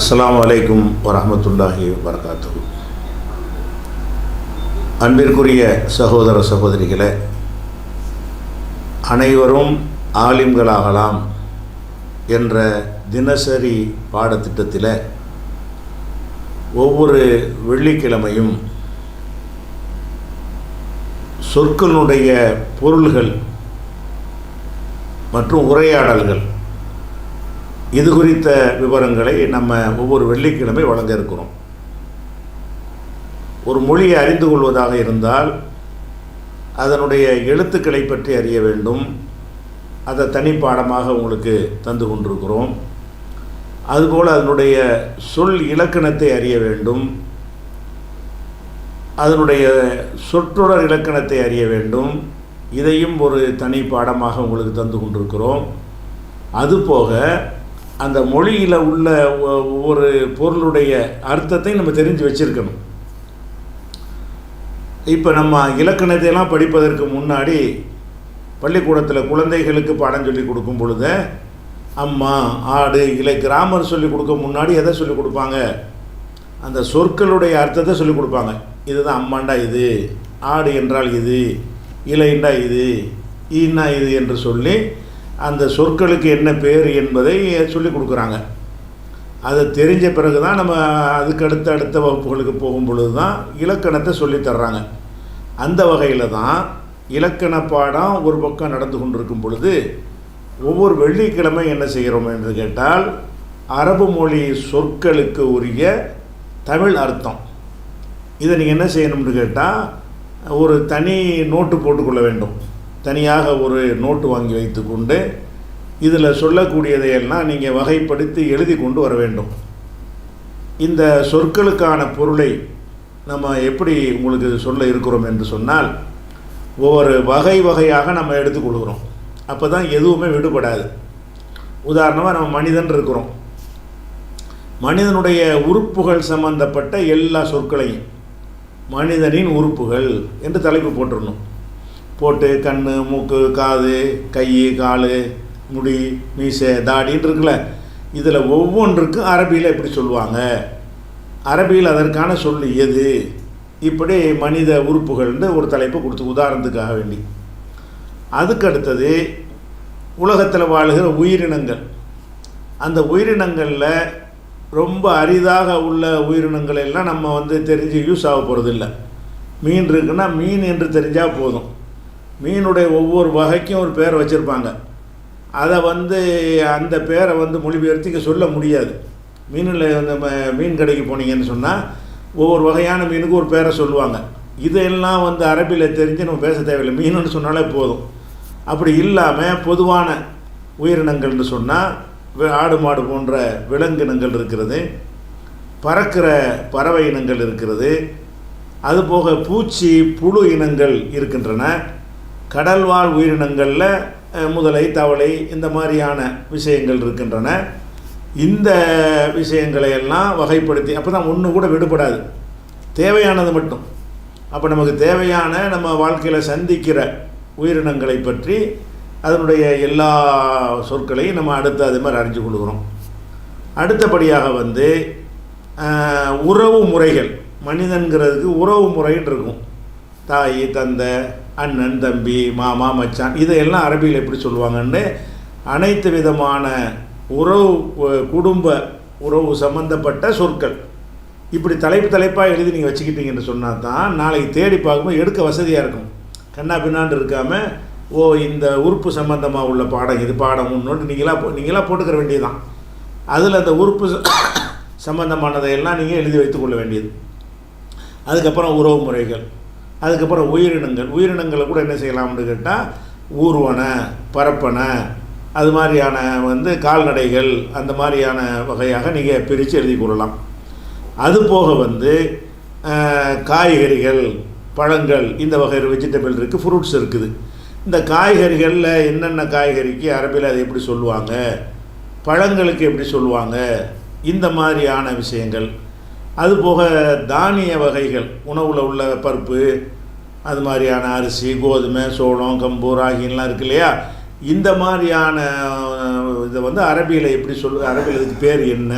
அஸ்லாம் வலைக்கும் வரமத்துல்லாஹி வரகாத்து அன்பிற்குரிய சகோதர சகோதரிகளே அனைவரும் ஆலிம்களாகலாம் என்ற தினசரி பாடத்திட்டத்தில் ஒவ்வொரு வெள்ளிக்கிழமையும் சொற்களுடைய பொருள்கள் மற்றும் உரையாடல்கள் இது குறித்த விவரங்களை நம்ம ஒவ்வொரு வெள்ளிக்கிழமை வழங்க இருக்கிறோம். ஒரு மொழியை அறிந்து கொள்வதாக இருந்தால் அதனுடைய எழுத்துக்களை பற்றி அறிய வேண்டும். அதை தனிப்பாடமாக உங்களுக்கு தந்து கொண்டிருக்கிறோம். அதுபோல் அதனுடைய சொல் இலக்கணத்தை அறிய வேண்டும். அதனுடைய சொற்றொடர் இலக்கணத்தை அறிய வேண்டும். இதையும் ஒரு தனி பாடமாக உங்களுக்கு தந்து கொண்டிருக்கிறோம். அதுபோக அந்த மொழியில் உள்ள ஒ- ஒவ்வொரு பொருளுடைய அர்த்தத்தை நம்ம தெரிஞ்சு வச்சிருக்கணும். இப்போ நம்ம இலக்கணத்தையெல்லாம் படிப்பதற்கு முன்னாடி பள்ளிக்கூடத்தில் குழந்தைகளுக்கு பாடம் சொல்லி கொடுக்கும் பொழுது அம்மா ஆடு இல்லை கிராமர் சொல்லி கொடுக்க முன்னாடி எதை சொல்லி கொடுப்பாங்க? அந்த சொற்களுடைய அர்த்தத்தை சொல்லி கொடுப்பாங்க. இதுதான் அம்மாண்டா இது ஆடு என்றால் இது இலைண்டா இது ஈன்னா இது என்று சொல்லி அந்த சொற்களுக்கு என்ன பேர் என்பதை சொல்லி கொடுக்குறாங்க. அதை தெரிஞ்ச பிறகு தான் நம்ம அதுக்கு அடுத்த அடுத்த வகுப்புகளுக்கு போகும் பொழுது தான் இலக்கணத்தை சொல்லித் தர்றாங்க. அந்த வகையில் தான் இலக்கண பாடம் ஒரு பக்கம் நடந்து கொண்டிருக்கும் பொழுது ஒவ்வொரு வெள்ளிக்கிழமை என்ன செய்கிறோம் என்று கேட்டால் அரபு மொழி சொற்களுக்கு உரிய தமிழ் அர்த்தம். இதை நீங்கள் என்ன செய்யணும்னு கேட்டால் ஒரு தனி நோட்டு போட்டுக்கொள்ள வேண்டும். தனியாக ஒரு நோட்டு வாங்கி வைத்துக்கொண்டு இதில் சொல்லக்கூடியதையெல்லாம் நீங்கள் வகைப்படுத்தி எழுதி கொண்டு வர வேண்டும். இந்த சொற்களுக்கான பொருளை நம்ம எப்படி உங்களுக்கு சொல்ல இருக்கிறோம் என்று சொன்னால் ஒவ்வொரு வகை வகையாக நம்ம எடுத்துக்கொள்கிறோம் அப்போ தான் எதுவுமே விடுபடாது. உதாரணமாக நம்ம மனிதன் இருக்கிறோம். மனிதனுடைய உறுப்புகள் சம்பந்தப்பட்ட எல்லா சொற்களையும் மனிதனின் உறுப்புகள் என்று தலைப்பு போட்டுருணும் போட்டு கண் மூக்கு காது கை கால் முடி மீசை தாடின்னு இருக்குல்ல. இதில் ஒவ்வொன்றுக்கும் அரபியில் எப்படி சொல்லுவாங்க? அரபியில் அதற்கான சொல் எது? இப்படி மனித உறுப்புகள்னு ஒரு தலைப்பு கொடுத்து உதாரணத்துக்காக வேண்டி. அதுக்கு அடுத்தது உலகத்தில் வாழுகிற உயிரினங்கள். அந்த உயிரினங்களில் ரொம்ப அரிதாக உள்ள உயிரினங்கள் எல்லாம் நம்ம வந்து தெரிஞ்சு யூஸ் ஆக போகிறதில்ல மீன் இருக்குன்னா மீன் என்று தெரிஞ்சால் போதும். மீனுடைய ஒவ்வொரு வகைக்கும் ஒரு பேர் வச்சுருப்பாங்க. அதை வந்து அந்த பேரை வந்து மொழிபெயர்த்திக்க சொல்ல முடியாது. மீனில் அந்த ம- மீன் கடைக்கு போனீங்கன்னு சொன்னால் ஒவ்வொரு வகையான மீனுக்கு ஒரு பேரை சொல்லுவாங்க. இதெல்லாம் வந்து அரபியில் தெரிஞ்சு நம்ம பேச தேவையில்லை. மீனுன்னு சொன்னாலே போதும். அப்படி இல்லாமல் பொதுவான உயிரினங்கள்னு சொன்னால் ஆடு மாடு போன்ற விலங்கினங்கள் இருக்கிறது பறக்கிற பறவை இனங்கள் இருக்கிறது அதுபோக பூச்சி புழு இனங்கள் இருக்கின்றன. கடல்வாழ் உயிரினங்களில் முதலை தவளை இந்த மாதிரியான விஷயங்கள் இருக்கின்றன. இந்த விஷயங்களை எல்லாம் வகைப்படுத்தி அப்போ தான் ஒன்று கூட விடுபடாது. தேவையானது மட்டும். அப்போ நமக்கு தேவையான நம்ம வாழ்க்கையில் சந்திக்கிற உயிரினங்களை பற்றி அதனுடைய எல்லா சொற்களையும் நம்ம அடுத்து அது மாதிரி அறிஞ்சு கொள்கிறோம். அடுத்தபடியாக வந்து உறவு முறைகள். மனிதன்கிறதுக்கு உறவு முறைன்னு இருக்கும். தாய் தந்தை அண்ணன் தம்பி மாமா மச்சான் இதையெல்லாம் அரபியில் எப்படி சொல்லுவாங்கன்னு அனைத்து விதமான உறவு குடும்ப உறவு சம்பந்தப்பட்ட சொற்கள். இப்படி தலைப்பு தலைப்பாக எழுதி நீங்கள் வச்சுக்கிட்டீங்கன்னு சொன்னால் தான் நாளைக்கு தேடி பார்க்கும்போது எடுக்க வசதியாக இருக்கும். கண்ணா பின்னாண்டு இருக்காமல் ஓ இந்த உறுப்பு சம்மந்தமாக உள்ள பாடம் இது பாடம் ஒன்று நீங்களாக போ நீங்களாக போட்டுக்கிற வேண்டியதுதான். அதில் அந்த உறுப்பு சம்மந்தமானதையெல்லாம் நீங்கள் எழுதி வைத்துக்கொள்ள வேண்டியது. அதுக்கப்புறம் உறவு முறைகள். அதுக்கப்புறம் உயிரினங்கள். உயிரினங்களை கூட என்ன செய்யலாம்னு கேட்டால் ஊர்வன பரப்பன அது மாதிரியான வந்து கால்நடைகள் அந்த மாதிரியான வகையாக நீங்கள் பிரித்து எழுதி கொள்ளலாம் அது போக வந்து காய்கறிகள் பழங்கள் இந்த வகை வெஜிடபிள் இருக்குது ஃப்ரூட்ஸ் இருக்குது. இந்த காய்கறிகளில் என்னென்ன காய்கறிக்கு அரபியில் அதை எப்படி சொல்லுவாங்க பழங்களுக்கு எப்படி சொல்லுவாங்க இந்த மாதிரியான விஷயங்கள். அதுபோக தானிய வகைகள் உணவில் உள்ள பருப்பு அது மாதிரியான அரிசி கோதுமை சோளம் கம்பு ராகின்லாம் இருக்கு இல்லையா? இந்த மாதிரியான இதை வந்து அரபியில் எப்படி சொல்லு அரபியில் இதுக்கு பேர் என்ன?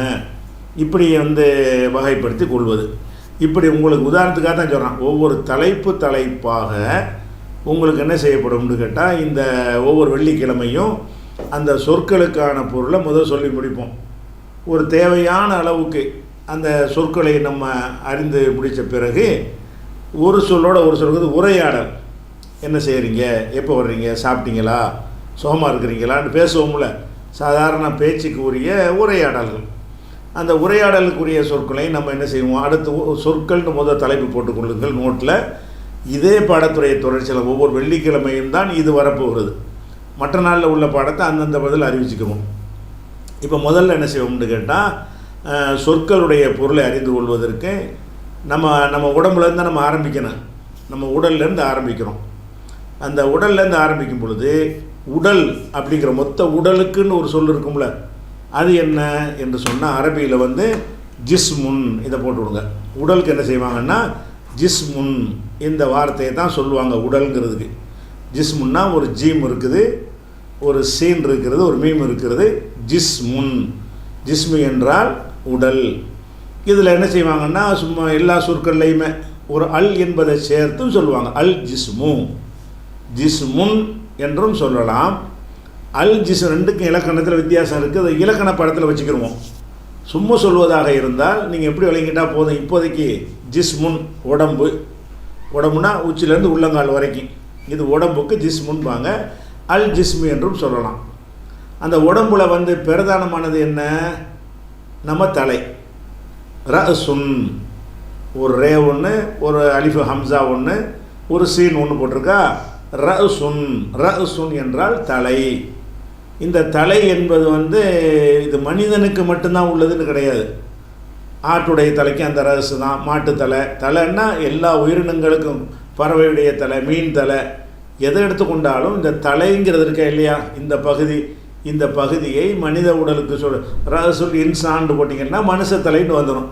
இப்படி வந்து வகைப்படுத்தி கொள்வது. இப்படி உங்களுக்கு உதாரணத்துக்காக தான் சொல்கிறேன் ஒவ்வொரு தலைப்பு தலைப்பாக உங்களுக்கு என்ன செய்யப்படும்னு கேட்டால் இந்த ஒவ்வொரு வெள்ளிக்கிழமையும் அந்த சொற்களுக்கான பொருளை முதல் சொல்லி முடிப்போம். ஒரு தேவையான அளவுக்கு அந்த சொற்களை நம்ம அறிந்து முடித்த பிறகு ஒரு சொல்லோட ஒரு சொல்கிறது உரையாடல். என்ன செய்கிறீங்க எப்போ வர்றீங்க? சாப்பிட்டீங்களா? சுகமாக இருக்கிறீங்களான்னு பேசுவோம்ல. சாதாரண பேச்சுக்கு உரிய உரையாடல்கள். அந்த உரையாடலுக்குரிய சொற்களை நம்ம என்ன செய்வோம்? அடுத்து சொற்கள்னு முதல் தலைப்பு போட்டுக்கொள்ளுங்கள் நோட்டில் இதே பாடத்துறை தொடர்ச்சியில் ஒவ்வொரு வெள்ளிக்கிழமையும் தான் இது வரப்போகிறது. மற்ற நாளில் உள்ள பாடத்தை அந்தந்த பதில் அறிவிச்சுக்குவோம். இப்போ முதல்ல என்ன செய்வோம்னு கேட்டால் சொற்களுடைய பொருளை அறிந்து கொள்வதற்கு நம்ம நம்ம உடம்புலேருந்து நம்ம ஆரம்பிக்கணும். நம்ம உடல்லேருந்து ஆரம்பிக்கிறோம். அந்த உடல்லேருந்து ஆரம்பிக்கும் பொழுது உடல் அப்படிங்கிற மொத்த உடலுக்குன்னு ஒரு சொல் இருக்கும்ல அது என்ன என்று சொன்னால் அரபியில் வந்து ஜிஸ்முன் இதை போட்டு விடுங்க உடலுக்கு என்ன செய்வாங்கன்னா ஜிஸ்முன் இந்த வார்த்தையை தான் சொல்லுவாங்க உடல்ங்கிறதுக்கு. ஜிஸ்முன்னா ஒரு ஜீம் இருக்குது ஒரு சீன் இருக்கிறது ஒரு மீம் இருக்கிறது ஜிஸ்முன். ஜிஸ்மு என்றால் உடல். இதில் என்ன செய்வாங்கன்னா சும்மா எல்லா சொற்கள்லையுமே ஒரு அல் என்பதை சேர்த்தும் சொல்லுவாங்க. அல் ஜிஸ்மு. ஜிஸ்முன் என்றும் சொல்லலாம். அல் ஜிஸ் ரெண்டுக்கும் இலக்கணத்தில் வித்தியாசம் இருக்குது அதை இலக்கண படத்தில் வச்சுக்கிடுவோம் சும்மா சொல்வதாக இருந்தால் நீங்கள் எப்படி விளங்கிட்டால் போதும்? இப்போதைக்கு ஜிஸ்முன் உடம்பு. உடம்புனா உச்சிலேருந்து உள்ளங்கால் வரைக்கும். இது உடம்புக்கு ஜிஸ்முன்பாங்க. அல் ஜிஸ்மு என்றும் சொல்லலாம். அந்த உடம்புல வந்து பிரதானமானது என்ன? நம்ம தலை. ரசுன் ஒரு ரே ஒன்று ஒரு அலிஃபு ஹம்சா ஒன்று ஒரு சீன் ஒன்று போட்டிருக்கா? ரசுன் ரசுன் என்றால் தலை. இந்த தலை என்பது வந்து இது மனிதனுக்கு மட்டும்தான் உள்ளதுன்னு கிடையாது. ஆட்டுடைய தலைக்கு அந்த ரசு தான் மாட்டு தலை. தலைன்னா எல்லா உயிரினங்களுக்கும் பறவையுடைய தலை மீன் தலை. எதை எடுத்துக்கொண்டாலும் இந்த தலைங்கிறது இருக்கா இல்லையா? இந்த பகுதி இந்த பகுதியை மனித உடலுக்கு சொல் ரசுல் இன்சான்னு போட்டிங்கன்னா மனுஷ தலைன்னு வந்துடும்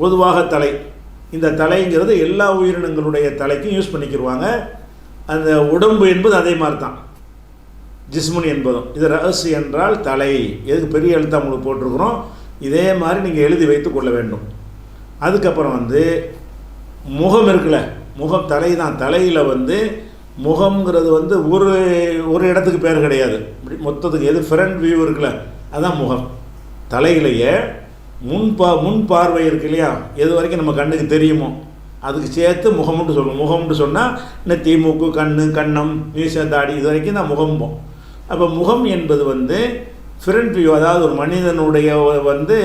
பொதுவாக தலை. இந்த தலைங்கிறது எல்லா உயிரினங்களுடைய தலைக்கும் யூஸ் பண்ணிக்கிடுவாங்க அந்த உடம்பு என்பது அதே மாதிரி தான் ஜிஸ்முன் என்பதும். இது ரஹஸ் என்றால் தலை. எதுக்கு பெரிய எழுத்து உங்களுக்கு போட்டிருக்கிறோம்? இதே மாதிரி நீங்கள் எழுதி வைத்து கொள்ள வேண்டும். அதுக்கப்புறம் வந்து முகம் இருக்குல்ல? முகம் தலை தான் தலையில் வந்து முகம்ங்கிறது வந்து ஒரு ஒரு இடத்துக்கு பேர் கிடையாது. இப்படி மொத்தத்துக்கு எது ஃப்ரண்ட் வியூ இருக்குல்ல அதுதான் முகம். தலையிலேயே முன் பா முன் பார்வை இருக்கு இல்லையா? எது வரைக்கும் நம்ம கண்ணுக்கு தெரியுமோ அதுக்கு சேர்த்து முகம்னு சொல்லுவோம். முகம்னு சொன்னால் நெத்தி மூக்கு கண்ணு கண்ணம் மீச தாடி இது வரைக்கும் தான் முகம்போம் அப்போ முகம் என்பது வந்து ஃப்ரண்ட் வியூ அதாவது ஒரு மனிதனுடைய வந்து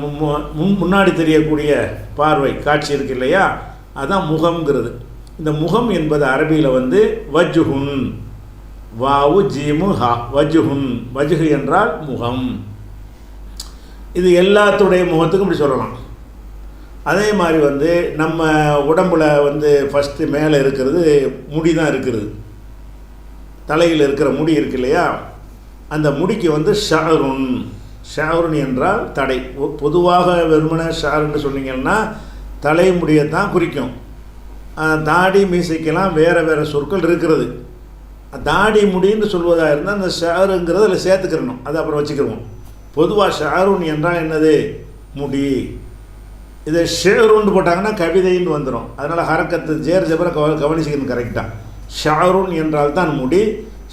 மு- முன் முன்னாடி தெரியக்கூடிய பார்வை காட்சி இருக்கு இல்லையா? அதுதான் முகம்ங்கிறது. இந்த முகம் என்பது அரபியில் வந்து வஜ்ஹுன். வாவு ஜீமு ஹா வஜுஹுன் வஜ்ஹு என்றால் முகம். இது எல்லாத்துடைய முகத்துக்கும் இப்படி சொல்லலாம். அதே மாதிரி வந்து நம்ம உடம்புல வந்து ஃபஸ்ட்டு மேலே இருக்கிறது முடி தான் இருக்கிறது தலையில் இருக்கிற முடி இருக்கு இல்லையா? அந்த முடிக்கு வந்து ஷாருன் ஷாருன் என்றால் தடை. பொதுவாக வெறுமனே ஷாருன்னு சொன்னீங்கன்னா தலைமுடியை தான் குறிக்கும் தாடி மீசைக்கெல்லாம் வேறு வேறு சொற்கள் இருக்கிறது. தாடி முடின்னு சொல்வதாக இருந்தால் அந்த ஷாருங்கிறத அதில் சேர்த்துக்கிறணும். அதை அப்புறம் வச்சுக்கிருவோம். பொதுவாக ஷாருன் என்றால் என்னது? முடி. இதை ஷேருன்னு போட்டாங்கன்னா கவிதைன்னு வந்துடும் அதனால் ஹரக்கத்து ஜேர் ஜபரை கவ கவனிச்சுக்கணும் கரெக்டாக ஷாருன் என்றால் தான் முடி.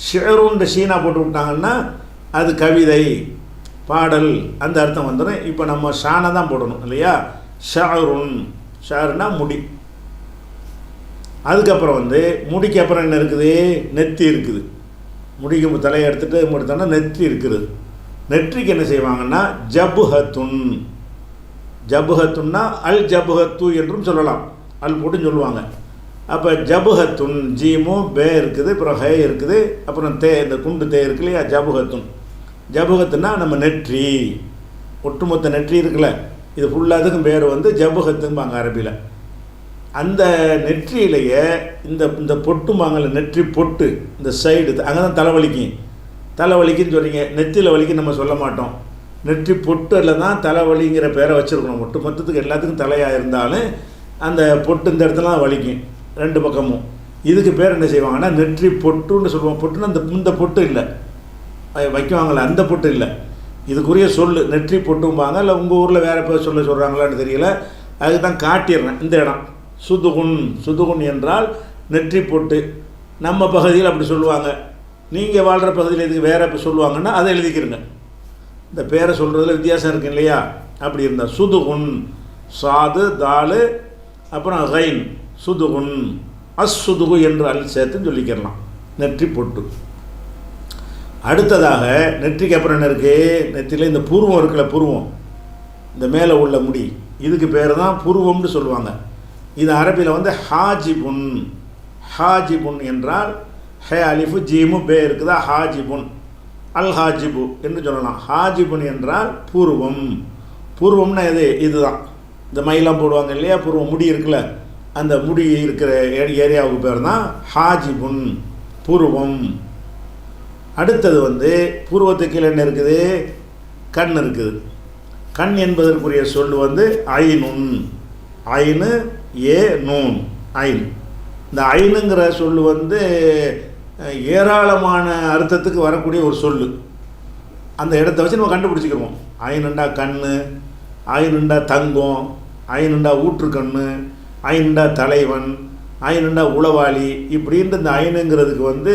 ஷேருன்ற ஷீனா போட்டு விட்டாங்கன்னா அது கவிதை பாடல் அந்த அர்த்தம் வந்துடும் இப்போ நம்ம ஷானை தான் போடணும் இல்லையா? ஷாருன் ஷாருன்னா முடி. அதுக்கப்புறம் வந்து முடிக்கு அப்புறம் என்ன இருக்குது? நெத்தி இருக்குது. முடிக்கு தலையை எடுத்துகிட்டு முடித்தோன்னா நெற்றி இருக்குது நெற்றிக்கு என்ன செய்வாங்கன்னா ஜபுஹத்துன். ஜபுஹத்துன்னா அல் ஜபுஹத்து என்றும் சொல்லலாம். அல் போட்டு சொல்லுவாங்க. அப்போ ஜபுஹத்துன் ஜீமும் பே இருக்குது அப்புறம் ஹே இருக்குது அப்புறம் தே இந்த குண்டு தே இருக்கு இல்லையா ஜபுஹத்துன். ஜபுகத்துன்னா நம்ம நெற்றி. ஒட்டுமொத்த நெற்றி இருக்குல்ல இது ஃபுல்லாத்துக்கும் பேர் வந்து ஜபுஹத்தும்பாங்க அரபியில். அந்த நெற்றியிலேயே இந்த இந்த பொட்டும்பாங்கல்ல நெற்றி பொட்டு இந்த சைடு அங்கே தான் தலைவலிக்கும் தலைவலிக்குன்னு சொல்கிறீங்க நெத்தியில் வலிக்கு நம்ம சொல்ல மாட்டோம். நெற்றி பொட்டில் தான் தலைவலிங்கிற பேரை வச்சுருக்கணும். ஒட்டு மொத்தத்துக்கு எல்லாத்துக்கும் தலையாக இருந்தாலும் அந்த பொட்டு இந்த இடத்துல தான் வலிக்கும் ரெண்டு பக்கமும். இதுக்கு பேர் என்ன செய்வாங்கன்னா நெற்றி பொட்டுன்னு சொல்லுவோம். பொட்டுன்னு அந்த இந்த பொட்டு இல்லை. அது அந்த பொட்டு இல்லை. இதுக்குரிய சொல் நெற்றி பொட்டும்பாங்க இல்லை உங்கள் ஊரில் வேறு பேர் சொல்ல சொல்கிறாங்களான்னு தெரியல. அதுக்கு தான் காட்டிடுறேன் இந்த இடம். சுதுகுன் சுதுகுன் என்றால் நெற்றி பொட்டு. நம்ம பகுதியில் அப்படி சொல்லுவாங்க. நீங்கள் வாழ்கிற பகுதியில் இதுக்கு வேறு இப்போ சொல்லுவாங்கன்னா அதை எழுதிக்கிறங்க இந்த பேரை சொல்கிறதுல வித்தியாசம் இருக்கு இல்லையா? அப்படி இருந்தால் சுதுகுன் சாது தாலு அப்புறம் ஹைன் சுதுகுன் அஸ்ஸுதுகு என்று அல் சேர்த்துன்னு சொல்லிக்கிறலாம் நெற்றி பொட்டு. அடுத்ததாக நெற்றிக்கு அப்புறம் என்ன இருக்குது நெற்றியில் இந்த புருவம் இருக்குல்ல புருவம். இந்த மேலே உள்ள முடி. இதுக்கு பேர் தான் பூர்வம்னு சொல்லுவாங்க. இது அரபியில் வந்து ஹாஜிபுன். ஹாஜிபுன் என்றால் ஹே அலிஃபு ஜீமு பே இருக்குதா? ஹாஜிபுன். அல் ஹாஜிபு என்று சொல்லலாம். ஹாஜிபுன் என்றால் பூர்வம். பூர்வம்னா எது இதுதான். இந்த மயிலாம் போடுவாங்க இல்லையா? பூர்வம் முடி இருக்குல்ல? அந்த முடி இருக்கிற ஏ- ஏரியாவுக்கு பேர் தான் ஹாஜிபுன். பூர்வம். அடுத்தது வந்து பூர்வத்துக்கு கீழே என்ன இருக்குது? கண் இருக்குது. கண் என்பதற்குரிய சொல் வந்து ஐனுன் ஐனு ஏ நூன் ஐன். இந்த ஐனுங்கிற சொல் வந்து ஏராளமான அர்த்தத்துக்கு வரக்கூடிய ஒரு சொல் அந்த இடத்த வச்சு நம்ம கண்டுபிடிச்சிக்கிறோம் ஐனுண்டா கண் ஐனுண்டா தங்கம் ஐனுண்டா ஊற்றுக்கண்ணு ஐனுண்டா தலைவன் ஐனுண்டா உளவாளி இப்படின்ட்டு இந்த ஐனுங்கிறதுக்கு வந்து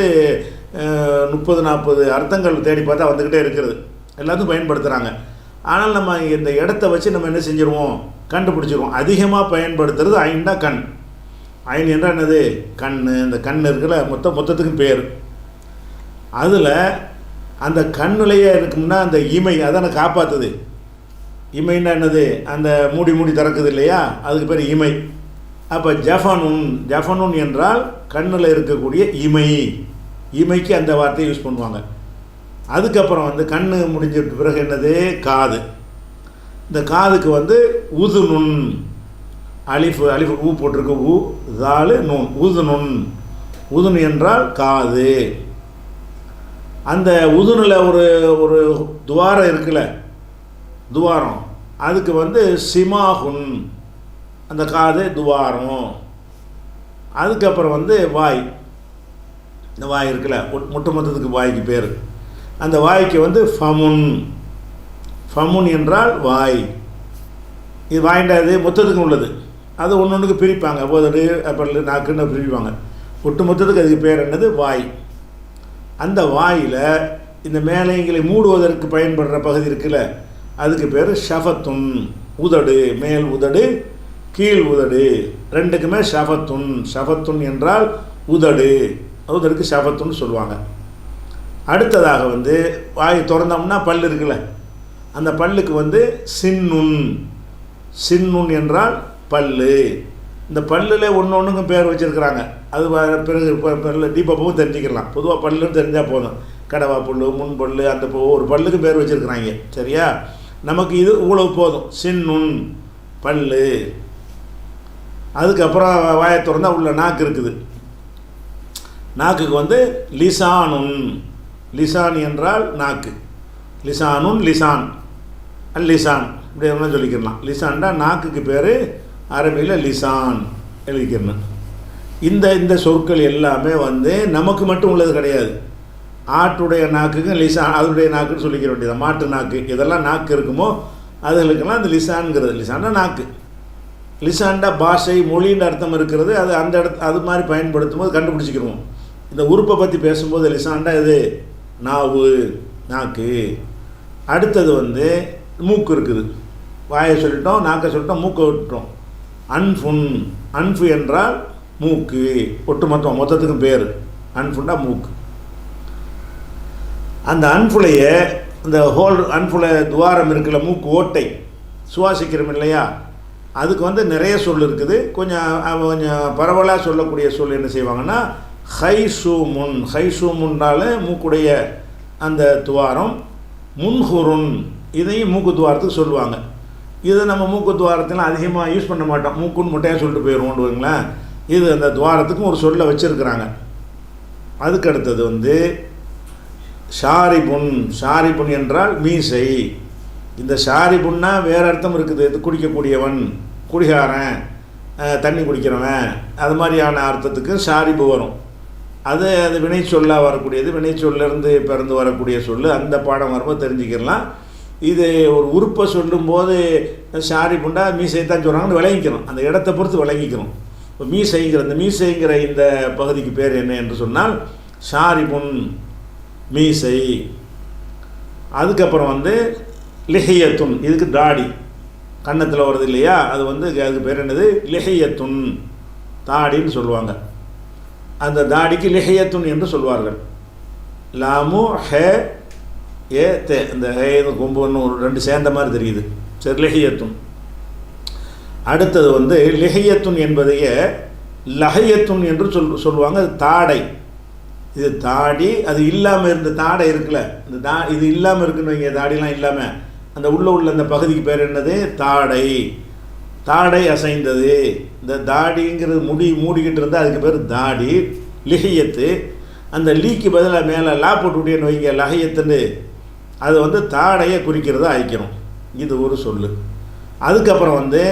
முப்பது நாற்பது அர்த்தங்கள் தேடி பார்த்தா வந்துக்கிட்டே இருக்கிறது. எல்லாத்தையும் பயன்படுத்துகிறாங்க ஆனால் நம்ம இந்த இடத்த வச்சு நம்ம என்ன செஞ்சிருவோம்? கண்டுபிடிச்சிருவோம் அதிகமாக பயன்படுத்துறது ஐன்னா கண். ஐன் என்றால் என்னது? கண் இந்த கண் இருக்கிற மொத்த மொத்தத்துக்கும் பேர். அதில் அந்த கண்ணுலையே இருக்கும்னா அந்த இமை அதான காப்பாற்றுது இமைன்னா என்னது? அந்த மூடி மூடி திறக்குது இல்லையா? அதுக்கு பேர் இமை. அப்போ ஜஃபனுன் ஜஃபனுன் என்றால் கண்ணில் இருக்கக்கூடிய இமை. இமைக்கு அந்த வார்த்தையை யூஸ் பண்ணுவாங்க. அதுக்கப்புறம் வந்து கண் முடிஞ்ச பிறகு என்னது? காது. இந்த காதுக்கு வந்து உதுநுண் அலிஃபு அலிஃபு ஊ போட்டிருக்கு. ஊ தாலு நுண். உது நுண். உதுன் என்றால் காது. அந்த உதுனில் ஒரு ஒரு துவாரம் இருக்குல்ல? துவாரம். அதுக்கு வந்து சிமாகுன். அந்த காது துவாரம். அதுக்கப்புறம் வந்து வாய். இந்த வாய் இருக்குல்ல? ஒட்- மொட்டு மொத்தத்துக்கு வாய்க்கு பேர். அந்த வாய்க்கு வந்து ஃபமுன். ஃபமுன் என்றால் வாய். இது வாயின்றது மொத்தத்துக்கு உள்ளது. அது ஒன்று ஒன்றுக்கு பிரிப்பாங்க. போதடு அப்புறம் நாக்குன்னு பிரிப்பாங்க. ஒட்டு மொத்தத்துக்கு அதுக்கு பேர் என்னது? வாய். அந்த வாயில் இந்த மேலைங்களை மூடுவதற்கு பயன்படுற பகுதி இருக்குல்ல அதுக்கு பேர் ஷஃபத்துன். உதடு மேல் உதடு கீழ் உதடு. ரெண்டுக்குமே ஷஃபத்துன். ஷஃபத்துன் என்றால் உதடு. உதடுக்கு ஷஃபத்துன்னு சொல்லுவாங்க. அடுத்ததாக வந்து வாய் திறந்தோம்னா பல் இருக்குல்ல அந்த பல்லுக்கு வந்து சின்னுன். சின்னுன் என்றால் பல்லு. இந்த பல்லில் ஒன்று ஒன்றுக்கும் பேர் வச்சுருக்கிறாங்க. அது பிறகு இப்போ பல்லு தீபப்பவும் தெரிஞ்சுக்கலாம். பொதுவாக பல்லுன்னு தெரிஞ்சால் போதும். கடவா பல்லு முன் பல்லு அந்த ஒரு பல்லுக்கு பேர் வச்சுருக்குறாங்க. சரியா? நமக்கு இது இவ்வளவு போதும். சின்னுன் பல்லு. அதுக்கப்புறம் வாயை திறந்தால் உள்ள நாக்கு இருக்குது. நாக்குக்கு வந்து லிசானுன். லிசான் என்றால் நாக்கு. லிசானுன் லிசான். அல் லிசான். இப்படி வேணால் சொல்லிக்கிறலாம். லிசான்டா நாக்குக்கு பேர் அரபியில் லிசான் எழுதிக்கிறணும். இந்த இந்த சொற்கள் எல்லாமே வந்து நமக்கு மட்டும் உள்ளது கிடையாது. ஆட்டுடைய நாக்குக்கு லிசான் அதனுடைய நாக்குன்னு சொல்லிக்கிற வேண்டியது மாட்டு நாக்கு. இதெல்லாம் நாக்கு இருக்குமோ அதுகளுக்கெல்லாம் அந்த லிசான்ங்கிறது. லிசான்னா நாக்கு. லிசாண்டா பாஷை மொழின்ற அர்த்தம் இருக்கிறது. அது அந்த இடத்து அது மாதிரி பயன்படுத்தும் போது கண்டுபிடிச்சிக்கிறோம் இந்த உறுப்பை பற்றி பேசும்போது லிசாண்டா இது. நாவு நாக்கு. அடுத்தது வந்து மூக்கு இருக்குது. வாயை சொல்லிட்டோம் நாக்கை சொல்லிட்டோம் மூக்கை விட்டுட்டோம். அன்ஃபுன் அன்ஃபு என்றால் மூக்கு. ஒட்டுமொத்தம் மொத்தத்துக்கும் பேர். அன்ஃபுண்டா மூக்கு. அந்த அன்புலைய இந்த ஹோல் அன்புல துவாரம் இருக்குல்ல மூக்கு ஓட்டை. சுவாசிக்கிறோம் இல்லையா? அதுக்கு வந்து நிறைய சொல் இருக்குது. கொஞ்சம் கொஞ்சம் பரவலாக சொல்லக்கூடிய சொல் என்ன செய்வாங்கன்னா ஹை சூமுன் ஹை ஹைசூமுன்னால மூக்குடைய அந்த துவாரம். முன்ஹுருன். இதையும் மூக்கு துவாரத்துக்கு சொல்லுவாங்க. இதை நம்ம மூக்கு துவாரத்தில் அதிகமாக யூஸ் பண்ண மாட்டோம். மூக்குன்னு முட்டையாக சொல்லிட்டு போயிடுவோம் வைங்களேன். இது அந்த துவாரத்துக்கும் ஒரு சொல்லை வச்சுருக்கிறாங்க. அதுக்கு அடுத்தது வந்து ஷாரிபுன். ஷாரிபுன் என்றால் மீசை. இந்த ஷாரிபுன்னா வேறு அர்த்தம் இருக்குது. இது குடிக்கக்கூடியவன் குடிகாரன் தண்ணி குடிக்கிறவன். அது மாதிரியான அர்த்தத்துக்கு ஷாரிபு வரும். அது அது வினை சொல்லாக வரக்கூடியது. வினை சொல்லிருந்து பிறந்து வரக்கூடிய சொல் அந்த பாடம் வரும்போது தெரிஞ்சுக்கலாம் இது ஒரு உறுப்பை சொல்லும்போது ஷாரி புண்டா மீசை தான் சொல்கிறாங்கன்னு விளங்கிக்கணும். அந்த இடத்தை பொறுத்து விளங்கிக்கணும். இப்போ மீசைங்கிற இந்த மீசைங்கிற இந்த பகுதிக்கு பேர் என்ன என்று சொன்னால் ஷாரிபுன் மீசை. அதுக்கப்புறம் வந்து லிஹியத்துன் இதுக்கு தாடி. கன்னத்தில் வருது இல்லையா? அது வந்து அதுக்கு பேர் என்னது? லிஹியத்துன். தாடின்னு சொல்லுவாங்க. அந்த தாடிக்கு லிஹியத்துன் என்று சொல்வார்கள். லாமு ஹே ஏ தே இந்த ஹே கும்புன்னு ஒரு ரெண்டு சேர்ந்த மாதிரி தெரியுது. சரி லிஹியத்துன். அடுத்தது வந்து லிஹியத்துன் என்பதையே லஹையத்துன் என்று சொல் சொல்லுவாங்க. அது தாடை. இது தாடி அது இல்லாமல் இருந்த தாடை இருக்குல்ல. இந்த தா இது இல்லாமல் இருக்குன்னு வைங்க தாடிலாம் இல்லாமல் அந்த உள்ளே உள்ள அந்த பகுதிக்கு பேர் என்னது? தாடை. தாடை அசைந்தது. இந்த தாடிங்கிறது முடி மூடிக்கிட்டு இருந்தால் அதுக்கு பேர் தாடி லிஹியத்து. அந்த லீக்கு பதிலாக மேலே லா போட்டு விட்டேன்னு வைங்க லஹையத்துன்னு. அது வந்து தாடையை குறிக்கிறத ஆயிக்கணும் இது ஒரு சொல்லு. அதுக்கப்புறம் வந்து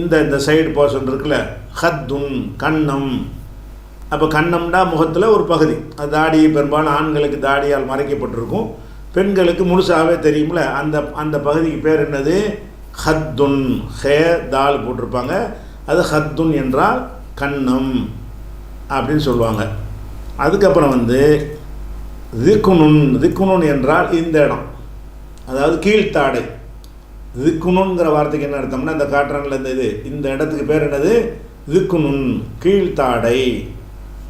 இந்த இந்த சைடு போர்ஷன் இருக்குல்ல ஹத்துன் கண்ணம் அப்போ கண்ணம்னா முகத்தில் ஒரு பகுதி. அது தாடி பெரும்பாலும் ஆண்களுக்கு தாடியால் மறைக்கப்பட்டிருக்கும். பெண்களுக்கு முழுசாகவே தெரியும்ல அந்த அந்த பகுதிக்கு பேர் என்னது? ஹத்துன் ஹே தால் போட்டிருப்பாங்க. அது ஹத்துன் என்றால் கண்ணம் அப்படின்னு சொல்லுவாங்க. அதுக்கப்புறம் வந்து திக்குனுன் திக்குனுன் என்றால் இந்த இடம். அதாவது கீழ்த்தாடை திக்குனுங்கிற வார்த்தைக்கு என்ன அர்த்தம்னா இந்த காட்டுறாங்கள இந்த இது இந்த இடத்துக்கு பேர் என்னது? திக்குனுன் கீழ்த்தாடை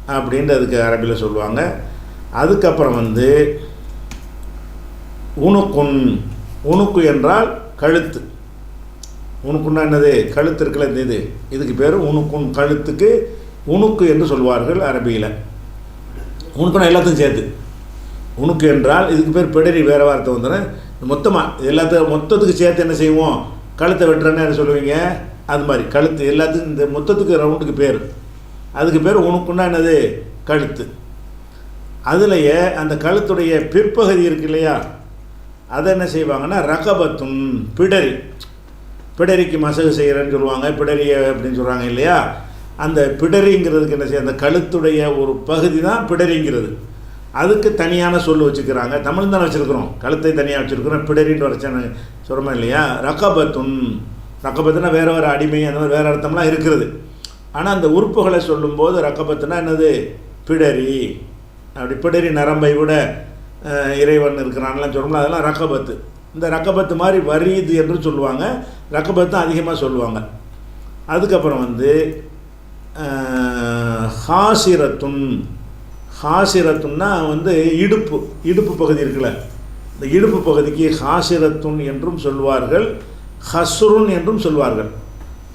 அப்படின்ட்டு அதுக்கு அரபியில் சொல்லுவாங்க. அதுக்கப்புறம் வந்து உணுக்குன் உணுக்கு என்றால் கழுத்து. உணுக்குன்னா என்னது? கழுத்து இருக்குல்ல இந்த இது. இதுக்கு பேர் உணுக்குன் கழுத்துக்கு உணுக்கு என்று சொல்வார்கள் அரபியில். உணுக்குன்னா எல்லாத்தையும் சேர்த்து. உனக்கு என்றால் இதுக்கு பேர் பிடரி வேறு வார்த்தை வந்துடுறேன் மொத்தமாக எல்லாத்தையும் மொத்தத்துக்கு சேர்த்து என்ன செய்வோம்? கழுத்தை வெட்டுறேன்னு என்ன சொல்லுவீங்க? அது மாதிரி கழுத்து எல்லாத்துக்கும் இந்த மொத்தத்துக்கு ரவுண்டுக்கு பேர். அதுக்கு பேர் உனக்குன்னா என்னது? கழுத்து. அதுலேயே அந்த கழுத்துடைய பிற்பகுதி இருக்கு இல்லையா? அதை என்ன செய்வாங்கன்னா ரகபத்தும் பிடரி. பிடரிக்கு மசகு செய்கிறேன்னு சொல்லுவாங்க பிடரிய அப்படின்னு சொல்கிறாங்க இல்லையா? அந்த பிடரிங்கிறதுக்கு என்ன செய்ய அந்த கழுத்துடைய ஒரு பகுதி தான் பிடரிங்கிறது. அதுக்கு தனியான சொல் வச்சுக்கிறாங்க. தமிழ் தானே வச்சுருக்குறோம். கழுத்தை தனியாக வச்சுருக்குறோம். பிடரின்னு வரைச்சான சொல்கிறோமா இல்லையா? ரகபத்துன். ரகபத்துனா வேறு வேறு அடிமை அந்த மாதிரி வேறு அர்த்தம்லாம் இருக்கிறது ஆனால் அந்த உறுப்புகளை சொல்லும்போது ரக்கபத்துனா என்னது? பிடரி. அப்படி பிடரி நரம்பை விட இறைவன் இருக்கிறான்லாம் சொல்லணும் அதெல்லாம் ரக்கபத்து இந்த ரக்கபத்து மாதிரி வரியுது என்று சொல்லுவாங்க. ரக்கபத்து அதிகமாக சொல்லுவாங்க. அதுக்கப்புறம் வந்து ஹாசிரத்துன். ஹாசிரத்துன்னா வந்து இடுப்பு இடுப்பு பகுதி இருக்குல்ல. இந்த இடுப்பு பகுதிக்கு ஹாசிரத்துன் என்றும் சொல்வார்கள் ஹஸ்ருன் என்றும் சொல்வார்கள்.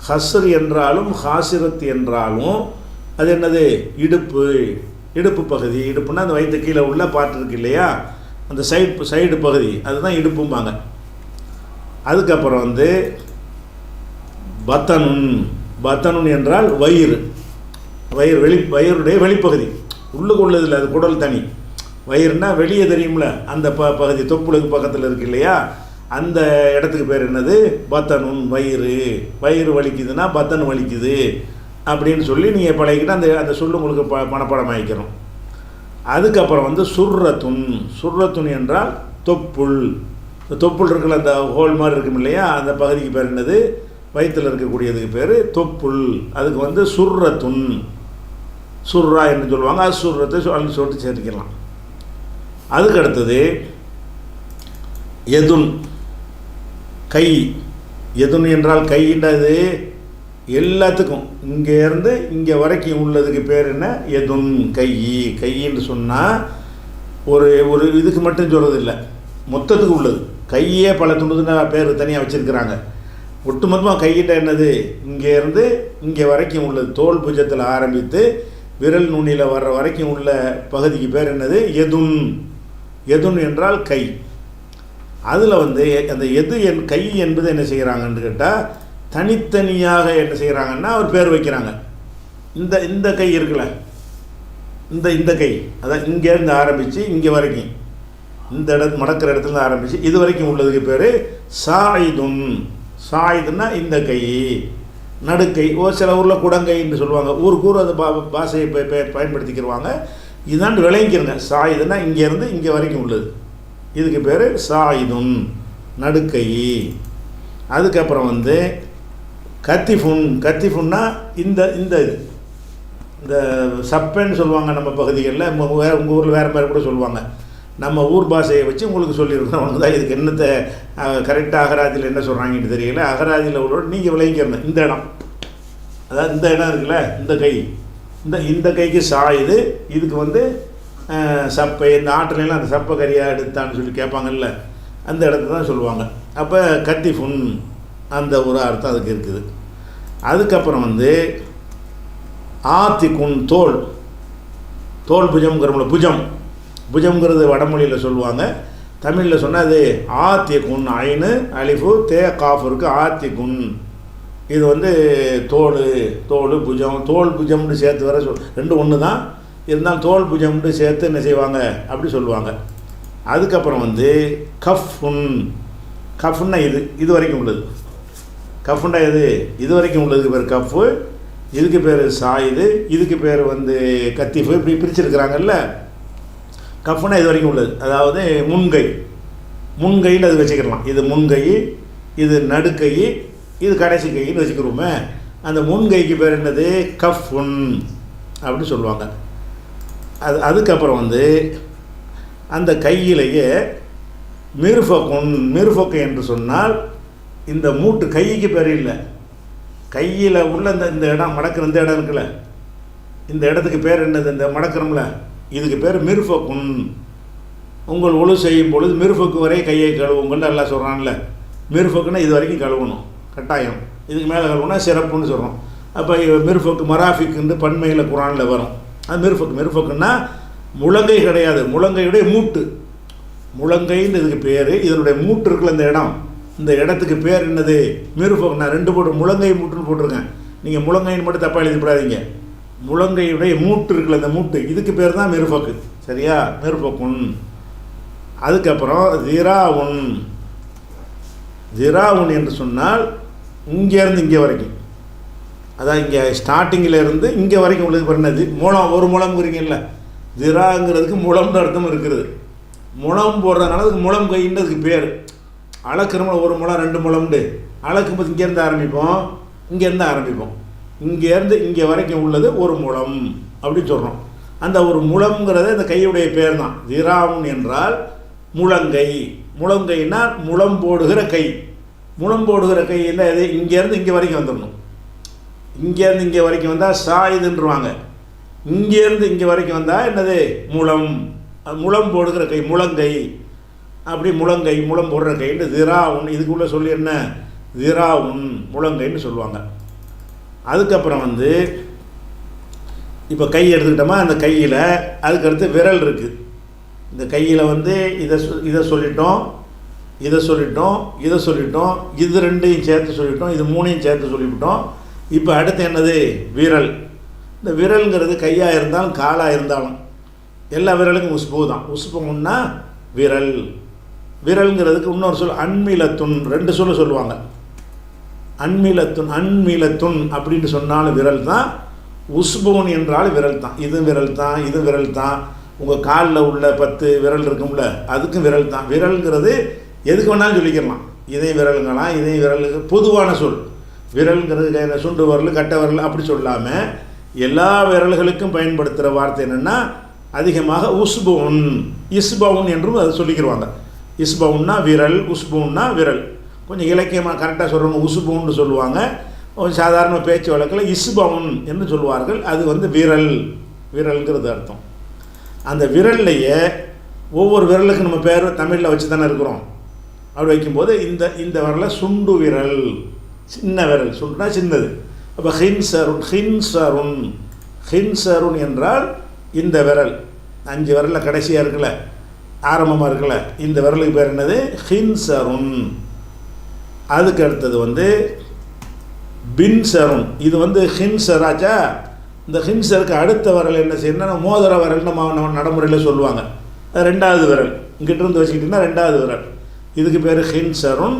ஹஸ்ர் என்றாலும் ஹாசிரத் என்றாலும் அது என்னது? இடுப்பு இடுப்பு பகுதி. இடுப்புன்னா அந்த வயிற்று கீழே உள்ள பாட்டு இருக்கு இல்லையா? அந்த சைடு சைடு பகுதி. அதுதான் இடுப்பும்பாங்க. அதுக்கப்புறம் வந்து பத்தனுன். பத்தனுன் என்றால் வயிறு. வயிறு வெளி வயிறுடைய வெளிப்பகுதி. உள்ளுக்கு உள்ளதில்ல அது குடல் தனி. வயிறுனா வெளியே தெரியும்ல அந்த ப பகுதி தொப்புளுக்கு பக்கத்தில் இருக்கு இல்லையா? அந்த இடத்துக்கு பேர் என்னது? பத்தனுன் வயிறு. வயிறு வலிக்குதுன்னா பத்தன் வலிக்குது அப்படின்னு சொல்லி நீங்கள் பழகிக்கிட்டு அந்த அந்த சொல்லு உங்களுக்கு ப மனப்பாடம் ஆகிக்கிறோம் அதுக்கப்புறம் வந்து சுர்ரத்துன். சுர்ரத்துன் என்றால் தொப்புள். தொப்புள் இருக்கிற அந்த ஹோல் மாதிரி இருக்கும் இல்லையா? அந்த பகுதிக்கு பேர் என்னது? வயிற்றில் இருக்கக்கூடியதுக்கு பேர் தொப்புள். அதுக்கு வந்து சுர்ரத்துன். சுர்ரா என்று சொல்லுவாங்க. அது சுர்ரத்தை சொல்லி சொல்லிட்டு சேர்த்துக்கலாம். அதுக்கு அடுத்தது எதுன் கை. எதுன் என்றால் கைன்றது எல்லாத்துக்கும். இங்கேருந்து இங்கே வரைக்கும் உள்ளதுக்கு பேர் என்ன? எதுன் கை. கைன்னு சொன்னால் ஒரு ஒரு இதுக்கு மட்டும் சொல்கிறது இல்லை மொத்தத்துக்கு உள்ளது. கையே பல துண்டுதுன்னா பேர் தனியாக வச்சுருக்கிறாங்க. ஒட்டுமொத்தமாக கையிட்ட என்னது? இங்கேருந்து இங்கே வரைக்கும் உள்ளது. தோல் புஜத்தில் ஆரம்பித்து விரல் நுனியில் வர்ற வரைக்கும் உள்ள பகுதிக்கு பேர் என்னது? எதுன். எதுன் என்றால் கை. அதில் வந்து அந்த எது என் கை என்பது என்ன செய்கிறாங்கன்னு கேட்டால் தனித்தனியாக என்ன செய்கிறாங்கன்னா அவர் பேர் வைக்கிறாங்க. இந்த இந்த கை இருக்குல்ல? இந்த இந்த கை. அதான் இங்கேருந்து ஆரம்பித்து இங்கே வரைக்கும். இந்த இடத்து மடக்கிற இடத்துல ஆரம்பித்து இது வரைக்கும் உள்ளதுக்கு பேர் சாயுதுன். சாயுதுன்னா இந்த கை. நடுக்கை ஒரு சில ஊரில் குடங்கைன்னு சொல்லுவாங்க. ஊருக்கு ஊர் அந்த பா பாஷையை பயன்படுத்திக்கிடுவாங்க இதுதான் விளங்கிக்கிறங்க சாயுதுன்னா இங்கேருந்து இங்கே வரைக்கும் உள்ளது. இதுக்கு பேர் சாயுதுன் நடுக்கை. அதுக்கப்புறம் வந்து கத்திஃபுன். கத்திஃபுன்னா இந்த இந்த இது. இந்த சப்பேன்னு சொல்லுவாங்க நம்ம பகுதிகளில். வேறு உங்கள் ஊரில் வேறு மாதிரி கூட சொல்லுவாங்க. நம்ம ஊர் பாஷையை வச்சு உங்களுக்கு சொல்லியிருக்கோம் ஒன்று தான் இதுக்கு என்னத்தை கரெக்டாக அகராதியில் என்ன சொல்கிறாங்கன்னு தெரியல. அகராதியில் உள்ள நீங்கள் விளங்கிக்கிறணும் இந்த இடம். அதாவது இந்த இடம் இருக்குல்ல இந்த கை. இந்த இந்த கைக்கு சாயுது இதுக்கு வந்து சப்பை. இந்த ஆற்றுலாம் அந்த சப்பை கறியாக எடுத்தான்னு சொல்லி கேட்பாங்கல்ல. அந்த இடத்த தான் சொல்லுவாங்க. அப்போ கத்தி புண் அந்த ஒரு அர்த்தம் அதுக்கு இருக்குது. அதுக்கப்புறம் வந்து ஆத்தி குண் தோல். தோல் புஜம்ங்கிறோம்ல புஜம். புஜம்ங்கிறது வடமொழியில் சொல்லுவாங்க. தமிழில் சொன்னால் அது ஆத்தியகுன் ஐனு அலிஃபு தே காஃப் ஆர்த்தி குண் இது வந்து தோல் தோல் புஜம் தோல் புஜம்னு சேர்த்து வர சொல் ரெண்டும் ஒன்று தான் இருந்தாலும் தோல் புஜம்னு சேர்த்து என்ன செய்வாங்க? அப்படி சொல்லுவாங்க. அதுக்கப்புறம் வந்து கஃப்உன் கஃப்னா இது இது வரைக்கும் உள்ளது. கஃப்னா இது இது வரைக்கும் உள்ளதுக்கு பேர் கஃப்பு. இதுக்கு பேர் சாயுது. இதுக்கு பேர் வந்து கத்திஃபு. இப்படி பிரிச்சிருக்கிறாங்கல்ல. கஃப்னா இது வரைக்கும் உள்ளது. அதாவது முன்கை. முன்கையில் அது வச்சுக்கிடலாம் இது முன்கை இது நடுக்கை இது கடைசி கைன்னு வச்சுக்கிறோமே. அந்த முன்கைக்கு பேர் என்னது? கஃபுன் அப்படின்னு சொல்லுவாங்க. அது அதுக்கப்புறம் வந்து அந்த கையிலேயே மிருஃபகுன் மிருஃபக்கு என்று சொன்னால் இந்த மூட்டு கைக்கு பேர் இல்லை. கையில் உள்ள இந்த இந்த இடம் மடக்கிற இந்த இடம் இருக்குல்ல. இந்த இடத்துக்கு பேர் என்னது? இந்த மடக்கிறோம்ல. இதுக்கு பேர் மிருஃபக்குன் உங்கள் உழு செய்யும் பொழுது மிருஃபக்கு வரை கையை கழுவுங்கன்னு எல்லாம் சொல்கிறான்ல மிருஃபக்குன்னா இது வரைக்கும் கழுவணும். கட்டாயம். இதுக்கு மேலே கழுவுனா சிறப்புன்னு சொல்கிறோம் அப்போ மிருஃபக்கு மராஃபிக்குன்னு பன்மையில் குரானில் வரும். அது மிருஃபக்கு. மிருஃபக்குன்னா முழங்கை கிடையாது. முழங்கையுடைய மூட்டு. முழங்கைன்னு இதுக்கு பேர். இதனுடைய மூட்டு இருக்குல்ல இந்த இடம். இந்த இடத்துக்கு பேர் என்னது? மிருஃபக் நான் ரெண்டு போட்டு முழங்கை மூட்டுன்னு போட்டிருக்கேன். நீங்கள் முழங்கைன்னு மட்டும் தப்பாக எழுதிப்படாதீங்க முழங்கையுடைய மூட்டு இருக்குல்ல இந்த மூட்டு. இதுக்கு பேர் தான் மெருபக்கு. சரியா? மெருபக்குன். அதுக்கப்புறம் திராவுன். திராவுன் என்று சொன்னால் இங்கேருந்து இங்கே வரைக்கும். அதான் இங்கே ஸ்டார்டிங்கில் இருந்து இங்கே வரைக்கும் உங்களுக்கு பண்ணது மூலம் ஒரு முழம்ங்கிறீங்கல்ல ஜிராங்கிறதுக்கு முழம்னு அர்த்தம் இருக்கிறது முழம் போடுறதுனால அதுக்கு முழம் கைன்னு அதுக்கு பேர். அளக்கிறோம்ல ஒரு முழம் ரெண்டு முழம்ண்டு அளக்கும்போது இங்கேருந்து ஆரம்பிப்போம் இங்கேருந்து ஆரம்பிப்போம். இங்கேருந்து இங்கே வரைக்கும் உள்ளது ஒரு முழம் அப்படின்னு சொல்கிறோம் அந்த ஒரு முழம்ங்கிறது இந்த கையுடைய பேர் தான் திராவுன் என்றால் முழங்கை. முழங்கைன்னா முழம் போடுகிற கை. முழம் போடுகிற கை என்ன? இது இங்கேருந்து இங்கே வரைக்கும் வந்துடணும். இங்கேருந்து இங்கே வரைக்கும் வந்தால் சாயுதுன்றவாங்க இங்கேருந்து இங்கே வரைக்கும் வந்தால் என்னது? முழம். அது முழம் போடுகிற கை முழங்கை. அப்படி முழங்கை முழம் போடுற கைன்னு திரா உன் இதுக்குள்ளே சொல்லி என்ன? திரா உன் முழங்கைன்னு சொல்லுவாங்க. அதுக்கப்புறம் வந்து இப்போ கை எடுத்துக்கிட்டோமா அந்த கையில் அதுக்கடுத்து விரல் இருக்குது இந்த கையில் வந்து இதை சொ- இதை சொல்லிட்டோம் இதை சொல்லிட்டோம் இதை சொல்லிட்டோம் இது ரெண்டையும் சேர்த்து சொல்லிட்டோம் இது மூணையும் சேர்த்து சொல்லிவிட்டோம். இப்போ அடுத்து என்னது? விரல். இந்த விரலுங்கிறது கையாக இருந்தாலும் காலாக இருந்தாலும் எல்லா விரலுக்கும் உஸ்பு தான். உஸ்புன்னா விரல். விரலுங்கிறதுக்கு இன்னொரு சொல் அன்மிலத்துன் ரெண்டு சொல்ல சொல்லுவாங்க. அன்மிலத்துன் அன்மிலத்துன் அப்படின்னு சொன்னாலும் விரல் தான் உஸ்பூன் என்றாலும் விரல் தான் இது விரல் தான் இது விரல் தான் உங்கள் காலில் உள்ள பத்து விரல் இருக்கும்ல அதுக்கும் விரல் தான் விரல்ங்கிறது எதுக்கு வேணாலும் சொல்லிக்கலாம். இதே விரலுங்களாம் இதே விரலுக்கு பொதுவான சொல். விரல்ங்கிறது சுண்டு விரல் கட்ட விரல் அப்படி சொல்லாமல் எல்லா விரல்களுக்கும் பயன்படுத்துகிற வார்த்தை என்னென்னா அதிகமாக உஸ்பவுன் இஸ்பவுன் என்றும் அதை சொல்லிக்கிடுவாங்க இஸ்பவுன்னா விரல் உஸ்பவுன்னா விரல். கொஞ்சம் இலக்கியமாக கரெக்டாக சொல்கிறவங்க உசுபுன்னு சொல்லுவாங்க. சாதாரண பேச்சு வழக்கில் இசுபவன் என்று சொல்லுவார்கள். அது வந்து விரல் விரல்ங்கிறது அர்த்தம். அந்த விரல்லையே ஒவ்வொரு விரலுக்கு நம்ம பேர் தமிழில் வச்சு தானே இருக்கிறோம். அப்படி வைக்கும்போது இந்த இந்த விரலை சுண்டு விரல் சின்ன விரல். சுண்டுனா சின்னது. அப்போ ஹின்சருண் ஹின்சருண் ஹின்சருண் என்றால் இந்த விரல். அஞ்சு விரலில் கடைசியாக இருக்குல்ல ஆரம்பமாக இருக்குல்ல இந்த விரலுக்கு பேர் என்னது? ஹின்சருண் அதுக்கு அடுத்தது வந்து பின்சரும் இது வந்து ஹின்சராச்சா இந்த ஹின்சருக்கு அடுத்த விரல் என்ன செய்யணும்னா மோதிர விரல் நம்ம நம்ம நடைமுறையில் சொல்லுவாங்க. ரெண்டாவது விரல். இங்கிட்ட இருந்து வச்சுக்கிட்டிங்கன்னா ரெண்டாவது விரல். இதுக்கு பேர் ஹின்சரும்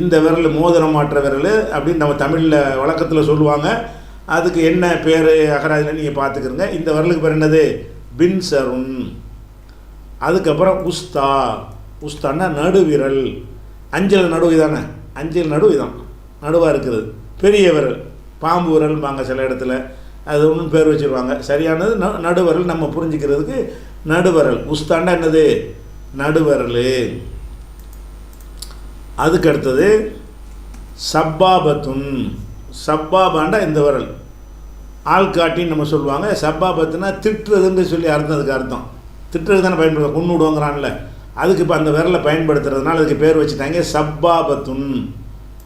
இந்த விரல் மோதிரம் மாற்ற விரல் அப்படின்னு நம்ம தமிழில் வழக்கத்தில் சொல்லுவாங்க. அதுக்கு என்ன பேர் அகராதியில் நீங்கள் பார்த்துக்கிறங்க. இந்த விரலுக்கு பேர் என்னது? பின்சருன் அதுக்கப்புறம் உஸ்தா. உஸ்தான்னா நடுவிரல். அஞ்சல் நடுவு தானே அஞ்சல் நடுவு இதான் நடுவாக இருக்கிறது பெரிய விரல் பாம்பு விரல்பாங்க சில இடத்துல. அது ஒன்றும் பேர் வச்சுருவாங்க. சரியானது ந நடுவரல் நம்ம புரிஞ்சுக்கிறதுக்கு நடுவரல். உஸ்தாண்டா என்னது? நடுவரல். அதுக்கு அடுத்தது சப்பாபத்துன். சப்பாபாண்டா இந்த விரல். ஆள்காட்டின்னு நம்ம சொல்லுவாங்க. சப்பாபத்துனா திட்டுறதுன்னு சொல்லி அர்த்தம் அதுக்கு அர்த்தம். திட்டுறது தானே பயன்படுத்த கொண்டு விடுவாங்கிறான்ல. அதுக்கு இப்போ அந்த விரலை பயன்படுத்துறதுனால அதுக்கு பேர் வச்சுட்டாங்க சப்பாபத்துன்.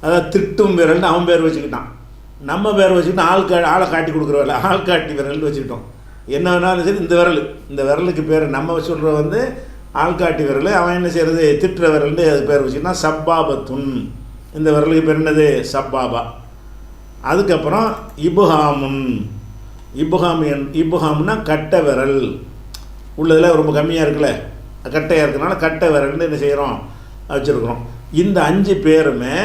அதாவது திட்டும் விரல்னு அவன் பேர் வச்சுக்கிட்டான். நம்ம பேர் வச்சுக்கிட்டு ஆள் கா ஆளை காட்டி கொடுக்குற வேலை ஆள் காட்டி விரல்னு வச்சுக்கிட்டோம். என்ன வேணாலும் சரி இந்த விரல். இந்த விரலுக்கு பேர் நம்ம சொல்கிற வந்து ஆள்காட்டி விரல் அவன் என்ன செய்கிறது திட்டுற விரல்னு அது பேர் வச்சுக்கிட்டான் சப்பாபத்துன். இந்த விரலுக்கு பேர் என்னது? சப்பாபா. அதுக்கப்புறம் இபுஹாமுன். இபுஹாம் என் இபுஹாம்னா கட்டை விரல். உள்ளதில் ரொம்ப கம்மியாக இருக்குல்ல? கட்டையாக இருக்கிறனால கட்டை விரல்னு என்ன செய்கிறோம் வச்சுருக்குறோம். இந்த அஞ்சு பேருமே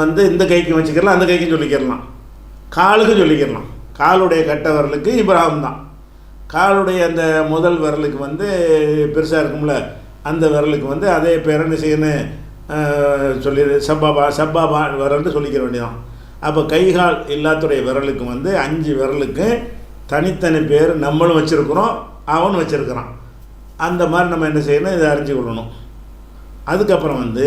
வந்து இந்த கைக்கும் வச்சுக்கலாம் அந்த கைக்கும் சொல்லிக்கிறலாம் காலுக்கும் சொல்லிக்கிறலாம் காலுடைய கட்டை விரலுக்கு இப்ராஹிம் தான். காலுடைய அந்த முதல் விரலுக்கு வந்து பெருசாக இருக்கும்ல அந்த விரலுக்கு வந்து அதே பேர் என்ன செய்யணும் சொல்லி சப்பாபா சப்பாபா விரல்னு சொல்லிக்கிற வேண்டியதான் அப்போ கைகால் எல்லாத்துடைய விரலுக்கு வந்து அஞ்சு விரலுக்கு தனித்தனி பேர் நம்மளும் வச்சுருக்குறோம் அவனும் வச்சுருக்கிறான். அந்த மாதிரி நம்ம என்ன செய்யணும் இதை அறிஞ்சு கொள்ளணும். அதுக்கப்புறம் வந்து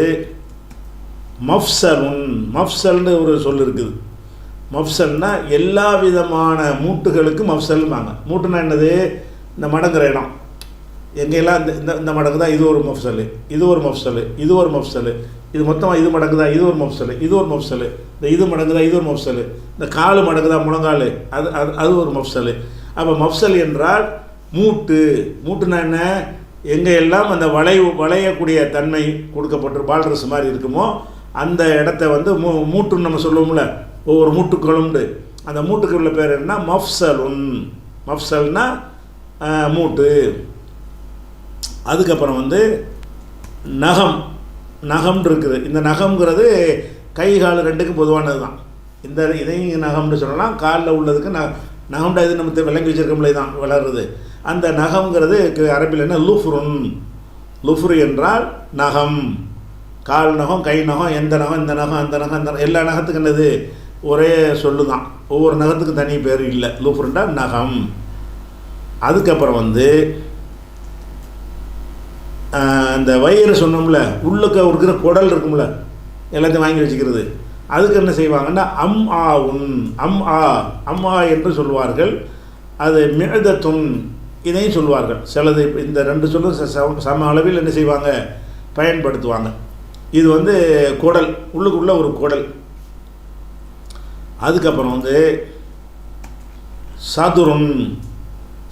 மஃப்சருன் மஃப்சல்னு ஒரு சொல் இருக்குது. மஃப்சல்னால் எல்லா விதமான மூட்டுகளுக்கும் மஃப்சல்வாங்க மூட்டுனா என்னது? இந்த மடங்குற இடம். எங்கெல்லாம் இந்த இந்த இந்த மடங்கு தான் இது ஒரு மஃப்சல். இது ஒரு மஃப்சல். இது ஒரு மஃப்சல். இது மொத்தமாக இது மடங்குதா? இது ஒரு மஃப்சல். இது ஒரு மஃப்சல். இந்த இது மடங்குதா? இது ஒரு மஃப்சல். இந்த காலு மடங்குதா? முழங்கால். அது அது அது ஒரு மஃப்சல். அப்போ மஃப்சல் என்றால் மூட்டு மூட்டுனா என்ன? எங்கே எல்லாம் அந்த வளை வளையக்கூடிய தன்மை கொடுக்கப்பட்டு பால்ரஸ் மாதிரி இருக்குமோ அந்த இடத்த வந்து மூ மூட்டுன்னு நம்ம சொல்லுவோம்ல ஒவ்வொரு மூட்டுக்களும்ண்டு. அந்த மூட்டுக்களில் பேர் என்ன மஃப்சலுன். மஃப்சல்னா மூட்டு. அதுக்கப்புறம் வந்து நகம். நகம்னு இருக்குது. இந்த நகம்ங்கிறது கை கால் ரெண்டுக்கும் பொதுவானது தான் இந்த இதையும் நகம்னு சொல்லலாம். காலில் உள்ளதுக்கு ந நகம்டா இது நம்ம விளங்கி வச்சிருக்கோம்ல தான் வளருது அந்த நகம்ங்கிறது அரபில் என்ன? லுஃப்ருன். லுஃப்ரு என்றால் நகம். கால் நகம் கை நகம் எந்த நகம் இந்த நகம் அந்த நகம் அந்த எல்லா நகத்துக்கு என்னது? ஒரே சொல்லு தான் ஒவ்வொரு நகத்துக்கும் தனி பேர் இல்லை. லுஃப்ருண்டா நகம். அதுக்கப்புறம் வந்து அந்த வயிறு சொன்னோம்ல உள்ளுக்க இருக்கிற குடல் இருக்கும்ல எல்லாத்தையும் வாங்கி வச்சுக்கிறது. அதுக்கு என்ன செய்வாங்கன்னா அம் ஆ உன். அம் ஆ. அம் ஆ என்று சொல்வார்கள். அது மிழுதத்துன் இதையும் சொல்வார்கள் சிலது இந்த ரெண்டு சொல்லும் ச- சம- அளவில் என்ன செய்வாங்க? பயன்படுத்துவாங்க. இது வந்து குடல் உள்ளுக்குள்ள ஒரு குடல். அதுக்கப்புறம் வந்து சதுரன்.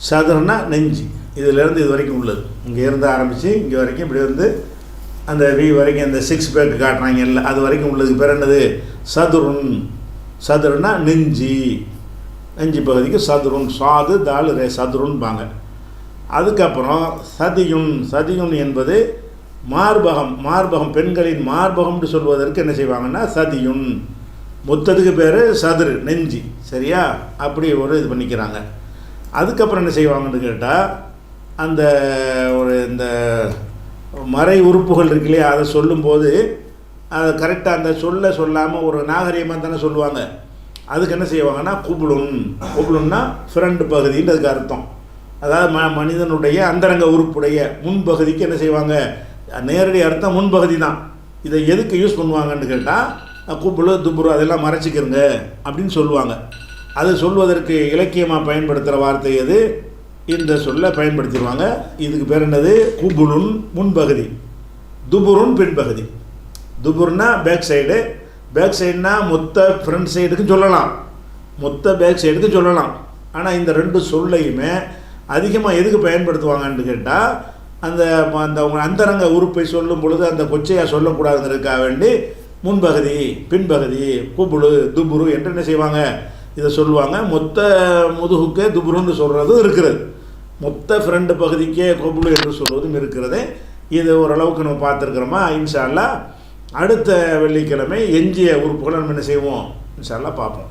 சதுரன்னா நெஞ்சு. இதிலேருந்து இது வரைக்கும் உள்ளது. இங்கே இருந்து ஆரம்பித்து இங்கே வரைக்கும் இப்படி வந்து அந்த வி வரைக்கும் அந்த சிக்ஸ் பேக் காட்டுறாங்க இல்லை அது வரைக்கும் உள்ளதுக்கு பேர் என்னது? சதுரன். சதுரன்னா நெஞ்சி. நெஞ்சு பகுதிக்கு சதுருன். சாது தாலு ரே சதுருன்பாங்க. அதுக்கப்புறம் சதியுன் சதியுன் என்பது மார்பகம் மார்பகம் பெண்களின் மார்பகம்னு சொல்வதற்கு என்ன செய்வாங்கன்னா சதியுன் மொத்தத்துக்கு பேர் சதுரு நெஞ்சி சரியா? அப்படி ஒரு இது பண்ணிக்கிறாங்க. அதுக்கப்புறம் என்ன செய்வாங்கன்னு கேட்டால் அந்த ஒரு இந்த மறை உறுப்புகள் இருக்கு இல்லையா அதை சொல்லும்போது அதை கரெக்டாக அந்த சொல்ல சொல்லாமல் ஒரு நாகரிகமாக தானே சொல்லுவாங்க. அதுக்கு என்ன செய்வாங்கன்னா கூப்பிடுன் கூப்பிடுன்னா ஃப்ரண்ட் பகுதின்னு அதுக்கு அர்த்தம். அதாவது ம மனிதனுடைய அந்தரங்க உறுப்புடைய முன்பகுதிக்கு என்ன செய்வாங்க? நேரடி அர்த்தம் முன்பகுதி தான். இதை எதுக்கு யூஸ் பண்ணுவாங்கன்னு கேட்டால் கூப்பிடு துப்புரு அதெல்லாம் மறைச்சிக்கிறங்க அப்படின்னு சொல்லுவாங்க. அது சொல்வதற்கு இலக்கியமாக பயன்படுத்துகிற வார்த்தை எது? இந்த சொல்ல பயன்படுத்திடுவாங்க. இதுக்கு பேர் என்னது? கூபுலுன் முன்பகுதி. துபுருன் பின்பகுதி. துபுர்னா பேக் சைடு பேக் சைடுனா மொத்த ஃப்ரண்ட் சைடுக்கும் சொல்லலாம். மொத்த பேக் சைடுக்கும் சொல்லலாம். ஆனால் இந்த ரெண்டு சொல்லையுமே அதிகமாக எதுக்கு பயன்படுத்துவாங்கன்னு கேட்டால் அந்த அந்த அவங்க அந்தரங்க உறுப்பை சொல்லும் பொழுது அந்த கொச்சையாக சொல்லக்கூடாதுங்கிறதுக்காக வேண்டி முன்பகுதி பின்பகுதி குபுலு துபுரு என்று என்ன செய்வாங்க? இதை சொல்லுவாங்க. மொத்த முதுகுக்கே துபுருன்னு சொல்கிறதும் இருக்கிறது. மொத்த ஃப்ரெண்டு பகுதிக்கே குபுலு என்று சொல்வதும் இருக்கிறது. இது ஓரளவுக்கு நம்ம பார்த்துருக்குறோமா? இன்ஷால்லா அடுத்த வெள்ளிக்கிழமை எஞ்சிய உறுப்புகளை நம்ம என்ன செய்வோம்? இன்ஷால்லா பார்ப்போம்.